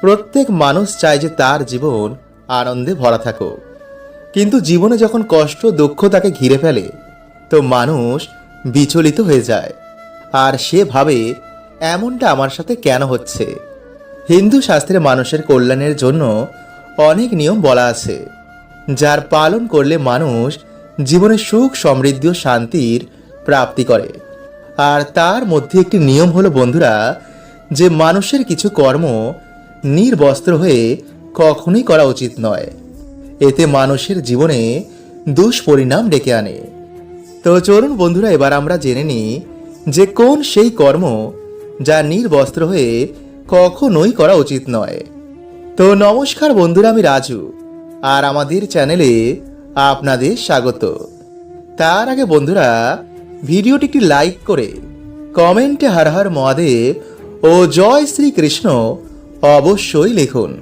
প্রত্যেক মানুষ চায় যে তার জীবন আনন্দে ভরা থাকুক। কিন্তু জীবনে যখন কষ্ট, দুঃখ তাকে ঘিরে ফেলে, তো মানুষ বিচলিত হয়ে যায়। আর সে ভাবে, এমনটা আমার সাথে কেন হচ্ছে? হিন্দু শাস্ত্রে মানুষের কল্যাণের জন্য অনেক নিয়ম বলা আছে, যার পালন করলে মানুষ জীবনে সুখ, সমৃদ্ধি ও শান্তির প্রাপ্তি করে। আর তার মধ্যে একটি নিয়ম হলো, বন্ধুরা, যে মানুষের কিছু কর্ম নির্বস্ত্র হয়ে কখনোই করা উচিত নয়। এতে মানুষের জীবনে দুষ্পরিণাম ডেকে আনে। তো চলুন বন্ধুরা, এবার আমরা জেনে নিই যে কোন সেই কর্ম যা নির্বস্ত্র হয়ে কখনোই করা উচিত নয়। তো নমস্কার বন্ধুরা, আমি রাজু, আর আমাদের চ্যানেলে আপনাদের স্বাগত। তার আগে বন্ধুরা, ভিডিওটি একটি লাইক করে কমেন্টে হর হর মহাদেব ও জয় শ্রীকৃষ্ণ অবশ্যই লিখুন।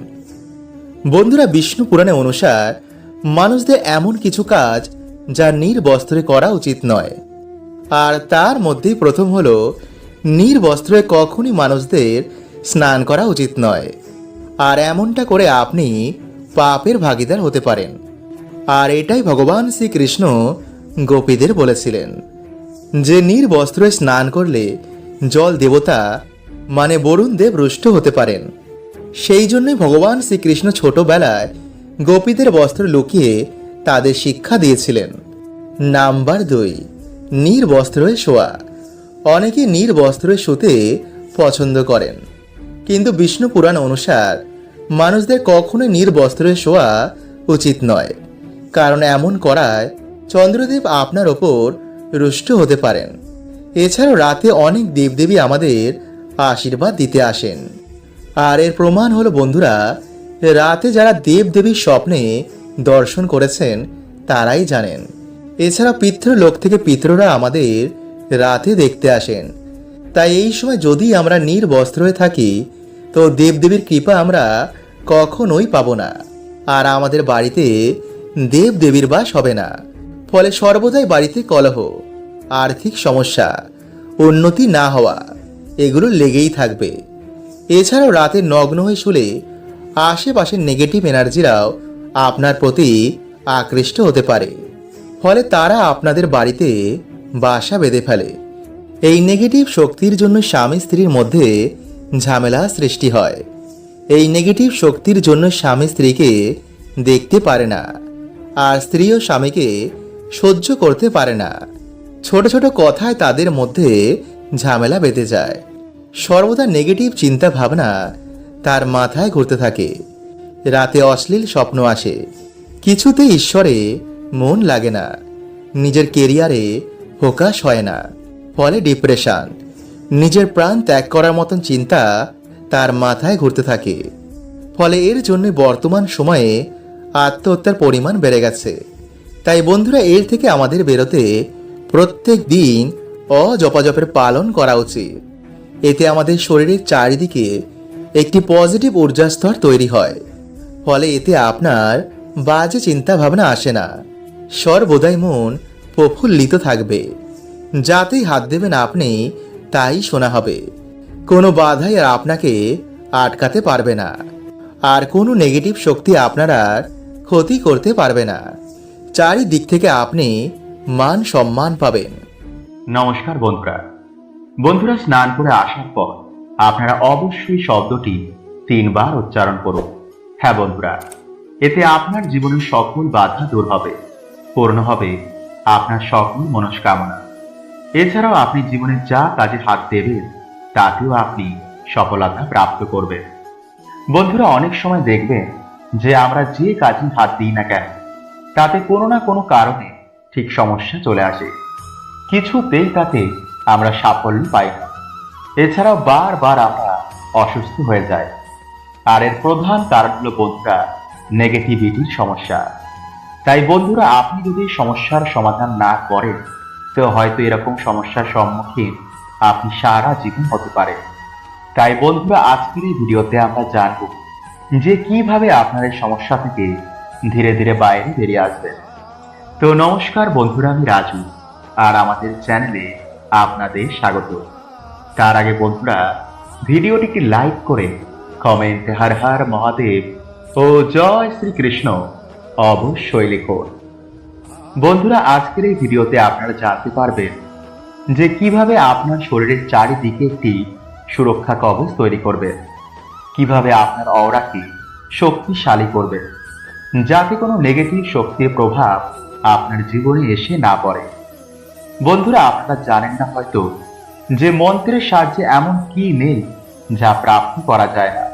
বন্ধুরা বিষ্ণু পুরাণে অনুসার, মানুষদের এমন কিছু কাজ যা নির্বস্ত্রে করা উচিত নয়। আর তার মধ্যেই প্রথম হলো, নির্বস্ত্রে কখনই মানুষদের স্নান করা উচিত নয়। আর এমনটা করে আপনি পাপের ভাগিদার হতে পারেন। আর এটাই ভগবান শ্রীকৃষ্ণ গোপীদের বলেছিলেন যে নির্বস্ত্রে স্নান করলে জল দেবতা মানে বরুণ দেব রুষ্ট হতে পারেন। সেই জন্যই ভগবান শ্রীকৃষ্ণ ছোটবেলায় গোপীদের বস্ত্র লুকিয়ে তাদের শিক্ষা দিয়েছিলেন। নাম্বার দুই নির্বস্ত্রে শোয়া। অনেকে নির্বস্ত্রে শুতে পছন্দ করেন। কিন্তু বিষ্ণু পুরাণ অনুসার মানুষদের কখনোই নির্বস্ত্রে শোয়া উচিত নয়। কারণ এমন করায় চন্দ্রদেব আপনার ওপর রুষ্ট হতে পারেন। এছাড়াও রাতে অনেক দেবদেবী আমাদের আশীর্বাদ দিতে আসেন। আর এর প্রমাণ হলো বন্ধুরা, রাতে যারা দেবদেবীর স্বপ্নে দর্শন করেছেন, তারাই জানেন। এছাড়া পিতৃলোক থেকে পিতৃরা আমাদের রাতে দেখতে আসেন। তাই এই সময় যদি আমরা নির্বস্ত্র হয়ে থাকি, তো দেবদেবীর কৃপা আমরা কখনোই পাবো না। আর আমাদের বাড়িতে দেবদেবীর বাস হবে না। ফলে সর্বদাই বাড়িতে কলহ, আর্থিক সমস্যা, উন্নতি না হওয়া, এগুলো লেগেই থাকবে। এছাড়াও রাতে নগ্ন হয়ে শুলে আশেপাশের নেগেটিভ এনার্জিরাও আপনার প্রতি আকৃষ্ট হতে পারে। ফলে তারা আপনাদের বাড়িতে বাসা বেঁধে ফেলে। এই নেগেটিভ শক্তির জন্য স্বামী স্ত্রীর মধ্যে ঝামেলা সৃষ্টি হয়। এই নেগেটিভ শক্তির জন্য স্বামী স্ত্রীকে দেখতে পারে না। আর স্ত্রী ও স্বামীকে সহ্য করতে পারে না। ছোট ছোট কথায় তাদের মধ্যে ঝামেলা বেঁধে যায়। সর্বদা নেগেটিভ চিন্তা ভাবনা তার মাথায় ঘুরতে থাকে। রাতে অশ্লীল স্বপ্ন আসে। কিছুতে ঈশ্বরে মন লাগে না। নিজের কেরিয়ারে ফোকাস হয় না। ফলে ডিপ্রেশন নিজের প্রাণ ত্যাগ করার মতন চিন্তা তার মাথায় ঘুরতে থাকে। ফলে এর জন্য বর্তমান সময়ে আত্মহত্যার পরিমাণ বেড়ে গেছে। তাই বন্ধুরা, এর থেকে আমাদের বেরোতে প্রত্যেক দিন অজপাজপের পালন করা উচিত। এতে আমাদের শরীরের চারিদিকে একটি পজিটিভ ঊর্জাস্তর তৈরি হয়। ফলে এতে আপনার বাজে চিন্তা ভাবনা আসে না। সর্বদাই মন প্রফুল্লিত থাকবে। যাতেই হাত দেবেন আপনি, তাই শোনা হবে। কোনো বাধাই আর আপনাকে আটকাতে পারবে না। আর কোনো নেগেটিভ শক্তি আপনার আর ক্ষতি করতে পারবে না। চারিদিক থেকে আপনি মান সম্মান পাবেন। নমস্কার বন্ধুরা। বন্ধুরা, স্নান করে আসার পর আপনারা অবশ্যই শব্দটি তিনবার উচ্চারণ করুন। হ্যাঁ বন্ধুরা, এতে আপনার জীবনের সকল বাধা দূর হবে, পূর্ণ হবে আপনার সকল মনস্কামনা। এছাড়াও আপনি জীবনে যা কাজে হাত দেবেন, তাতেও আপনি সফলতা প্রাপ্ত করবেন। বন্ধুরা, অনেক সময় দেখবেন যে আমরা যে কাজে হাত দিই না কেন, তাতে কোনো না কোনো কারণে ঠিক সমস্যা চলে আসে। কিছুতেই তাতে আমরা সাফল্য পাই। না এছাড়াও বারবার আমরা অসুস্থ হয়ে যাই। আর এর প্রধান কারণ হলো বন্ধুরা নেগেটিভিটির সমস্যা। তাই বন্ধুরা, আপনি যদি সমস্যার সমাধান না করেন, তো হয়তো এরকম সমস্যার সম্মুখীন আপনি সারা জীবন হতে পারে তাই বন্ধুরা, আজকের এই ভিডিওতে আমরা জানব যে কীভাবে আপনার এই সমস্যা থেকে ধীরে ধীরে বাইরে বেরিয়ে আসবেন। তো নমস্কার বন্ধুরা, আমি রাজু। আর আমাদের চ্যানেলে আপনাদের স্বাগত। তার আগে বন্ধুরা, ভিডিওটিকে লাইক করে কমেন্টে হর হর মহাদেব ও জয় শ্রীকৃষ্ণ অবশ্যই লিখুন। বন্ধুরা, আজকের এই ভিডিওতে আপনারা জানতে পারবেন যে কীভাবে আপনার শরীরের চারিদিকে একটি সুরক্ষা কবচ তৈরি করবে কীভাবে আপনার অওরাকে শক্তিশালী করবে যাতে কোনো নেগেটিভ শক্তির প্রভাব আপনার জীবনে এসে না পড়ে। বন্ধুরা, আপনারা জানেন না হয়তো যে মন্ত্রের সাহায্যে এমন কি নেই যা প্রাপ্তি করা যায় না।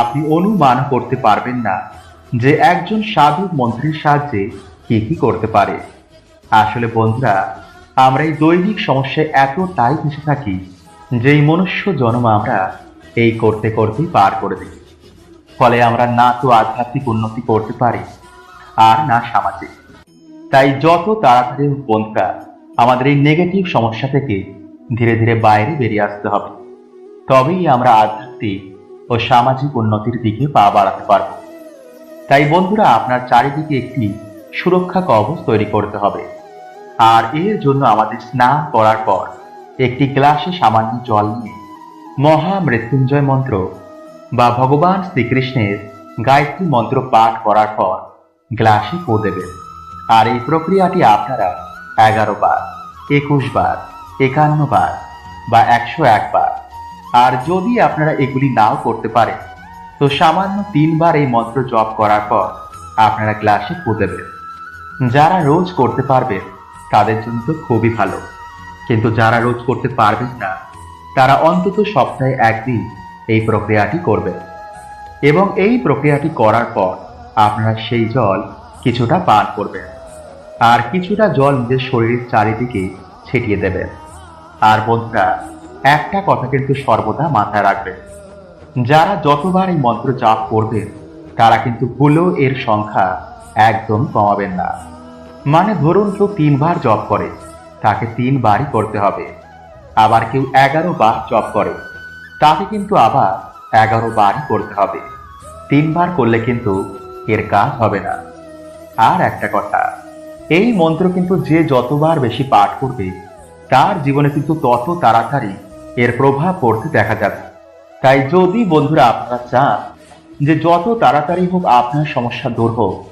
আপনি অনুমান করতে পারবেন না যে একজন সাধু মন্ত্রের সাহায্যে কি কি করতে পারে। আসলে বন্ধুরা, আমরা এই দৈনিক সমস্যায় এতটাই ভেসে থাকি যে এই মনুষ্য জন্ম আমরা এই করতে করতেই পার করে দিই। ফলে আমরা না তো আধ্যাত্মিক উন্নতি করতে পারি আর না সামাজিক। তাই যত তাড়াতাড়ি বন্ধুরা আমাদের এই নেগেটিভ সমস্যা থেকে ধীরে ধীরে বাইরে বেরিয়ে আসতে হবে। তবেই আমরা আধ্যাত্মিক ও সামাজিক উন্নতির দিকে পা বাড়াতে পারব। তাই বন্ধুরা, আপনার চারিদিকে একটি সুরক্ষা কবচ তৈরি করতে হবে। আর এর জন্য আমাদের স্নান করার পর একটি গ্লাসে সামান্য জল নিয়ে মহা মৃত্যুঞ্জয় মন্ত্র বা ভগবান শ্রীকৃষ্ণের গায়ত্রী মন্ত্র পাঠ করার পর গ্লাসে পো দেবেন। আর এই প্রক্রিয়াটি আপনারা এগারো বার, একুশ বার, একান্ন বার বা একশো একবার আর যদি আপনারা এগুলি নাও করতে পারেন, তো সামান্য তিনবার এই মন্ত্র জপ করার পর আপনারা গ্লাসে পো দেবেন। যারা রোজ করতে পারবেন, তাদের জন্য তো খুবই ভালো। কিন্তু যারা রোজ করতে পারবেন না, তারা অন্তত সপ্তাহে একদিন এই প্রক্রিয়াটি করবেন। এবং এই প্রক্রিয়াটি করার পর আপনারা সেই জল কিছুটা পান করবেন। আর কিছুটা জল নিজের শরীরের চারিদিকে ছিটিয়ে দেবেন আর বন্ধুরা, একটা কথা কিন্তু সর্বদা মাথায় রাখবেন যারা যতবার এই মন্ত্র জাপ করবেন তারা কিন্তু ভুলেও এর সংখ্যা একদম কমাবেন না। মানে ধরুন কেউ তিনবার জপ করে, তাকে তিনবারই করতে হবে। আবার কেউ এগারো বার জপ করে, তাকে কিন্তু আবার এগারো বারই করতে হবে। তিনবার করলে কিন্তু এর কাজ হবে না। আর একটা কথা এই মন্ত্র কিন্তু যে যতবার বেশি পাঠ করবে, তার জীবনে কিন্তু তত তাড়াতাড়ি এর প্রভাব পড়তে দেখা যাবে। তাই যদি বন্ধুরা আপনারা চান যে যত তাড়াতাড়ি হোক আপনার সমস্যা দূর হোক,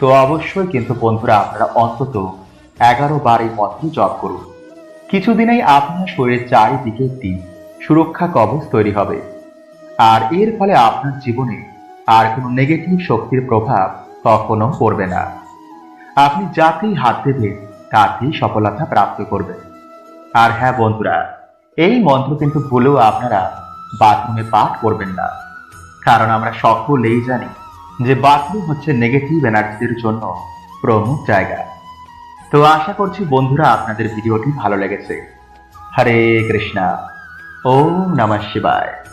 তো অবশ্যই কিন্তু বন্ধুরা আপনারা অন্তত এগারো বার এই মন্ত্র জপ করুন। কিছুদিনেই আপনার শরীরের চারিদিকে একটি সুরক্ষা কবচ তৈরি হবে। আর এর ফলে আপনার জীবনে আর কোনো নেগেটিভ শক্তির প্রভাব কখনো পড়বে না। আপনি যাকেই হাত দেবেন তাতেই সফলতা প্রাপ্ত করবেন। আর হ্যাঁ বন্ধুরা, এই মন্ত্র কিন্তু ভুলেও আপনারা বাথরুমে পাঠ করবেন না। কারণ আমরা সকলেই জানি যে বাথরুম হচ্ছে নেগেটিভ এনার্জিদের জন্য প্রমুখ জায়গা। তো আশা করছি বন্ধুরা আপনাদের ভিডিওটি ভালো লেগেছে। হরে কৃষ্ণা, ওম নমঃ শিবায়।